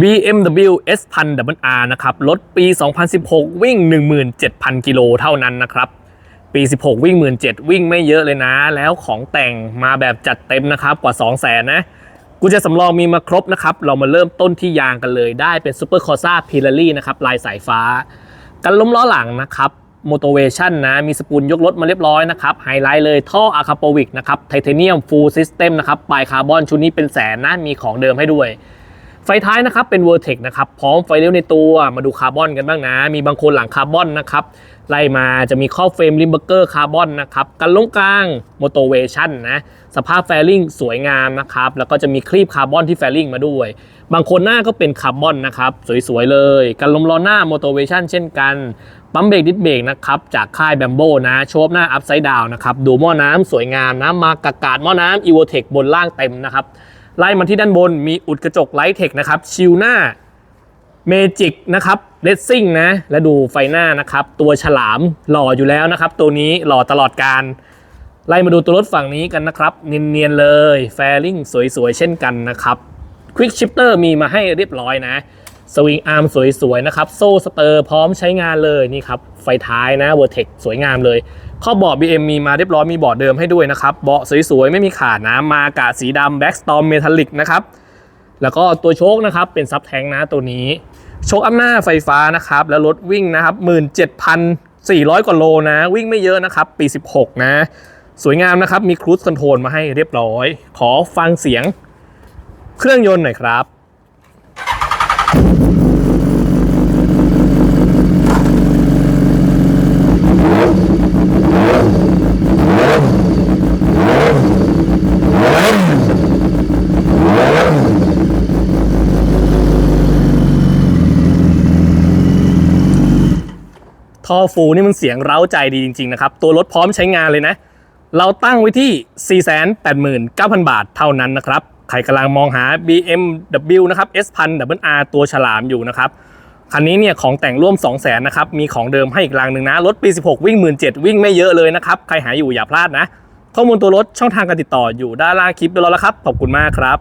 BMW S 1000 WR นะครับ รถปี 2016 วิ่ง 17,000 กิโลเท่านั้นนะครับ ปี 16 วิ่ง 17,000 วิ่งไม่เยอะเลยนะ แล้วของแต่งมาแบบจัดเต็มนะครับ กว่า 200,000 นะกูจะสำรองมีมาครบนะครับ เรามาเริ่มต้นที่ยางกันเลย ได้เป็น Super Corsa Pirelli นะครับ ลายสายฟ้า กันล้มล้อหลังนะครับ Motivation นะ มีสปูลยกรถมาเรียบร้อยนะครับ ไฮไลท์เลยท่ออะคาโปวิกนะครับ ไทเทเนียมฟูลซิสเต็มนะครับ ปลายคาร์บอนชุดนี้เป็นแสนนะ มีของเดิมให้ด้วย ไฟท้ายนะครับเป็น v e r t e x นะครับพร้อมไฟเลี้ยวในตัวมาดูคาร์บอนกันบ้างนะ มีบางคนหลังคาร์บอนนะครับไล่มาจะมีข้อเฟรมริมเบอร์เกอร์คาร์บอนนะครับกันลงกลาง Motivation นะสภาพแฟลิงสวยงามนะครับแล้วก็จะมีครีบคาร์บอนที่แฟลิงมาด้วย บางคนหน้าก็เป็นคาร์บอนนะครับสวยๆเลยกันลมล้อหน้า Motivation เช่นกันปั๊มเบรกดิสเบรกนะครับจากค่ายแบมโบนะโชบหน้าอัพไซด์ดาวนะครับดูหม้อน้ำสวยงามนะมากากาดหม้อน้ำ e v o t e c บนล่างเต็มนะครับ ไล่มาที่ด้านบนมีอุดกระจกไลท์เทคนะครับชิลหน้าเมจิกนะครับเลสซิ่งนะ และดูไฟหน้านะครับ ตัวฉลามหล่ออยู่แล้วนะครับ ตัวนี้หล่อตลอดการไล่มาดูตัวรถฝั่งนี้กันนะครับ เนียนๆเลย แฟริงสวยๆ เช่นกันนะครับควิกชิปเตอร์มีมาให้เรียบร้อยนะ สวิงอาร์มสวยๆ นะครับ โซ่สเตอร์พร้อมใช้งานเลยนี่ครับ ไฟท้ายนะเวอร์เทคสวยงามเลย ข้อเบาะ BM มีมาเรียบร้อยมีเบาะเดิมให้ด้วยนะครับ เบาะสวยๆ ไม่มีขาดนะมากะสีดำแบ็กสตอมเมทัลลิกนะครับ แล้วก็ตัวโชคนะครับ เป็นซับแทงนะตัวนี้ โชคอัพหน้าไฟฟ้านะครับ แล้วรถวิ่งนะครับ 17,400 กว่าโลนะ วิ่งไม่เยอะนะครับ ปี 16 นะ สวยงามนะครับ มีครู i คอนโทรลมาให้เรียบร้อย ขอฟังเสียงเครื่องยนต์หน่อยครับ ท่อฟูนี่มันเสียงเร้าใจดีจริง ๆ นะครับ ตัวรถพร้อมใช้งานเลยนะ เราตั้งไว้ที่ 489,000 บาทเท่านั้นนะครับ ใครกำลังมองหา BMW นะครับ S 1000 WR ตัวฉลามอยู่นะครับคันนี้เนี่ยของแต่งร่วม 200,000นะครับ มีของเดิมให้อีกรางหนึ่งนะ รถปี 16 วิ่ง 17,000วิ่งไม่เยอะเลยนะครับ ใครหาอยู่อย่าพลาดนะ ข้อมูลตัวรถช่องทางการติดต่ออยู่ด้านล่างคลิปเรียบร้อแล้วครับ ขอบคุณมากครับ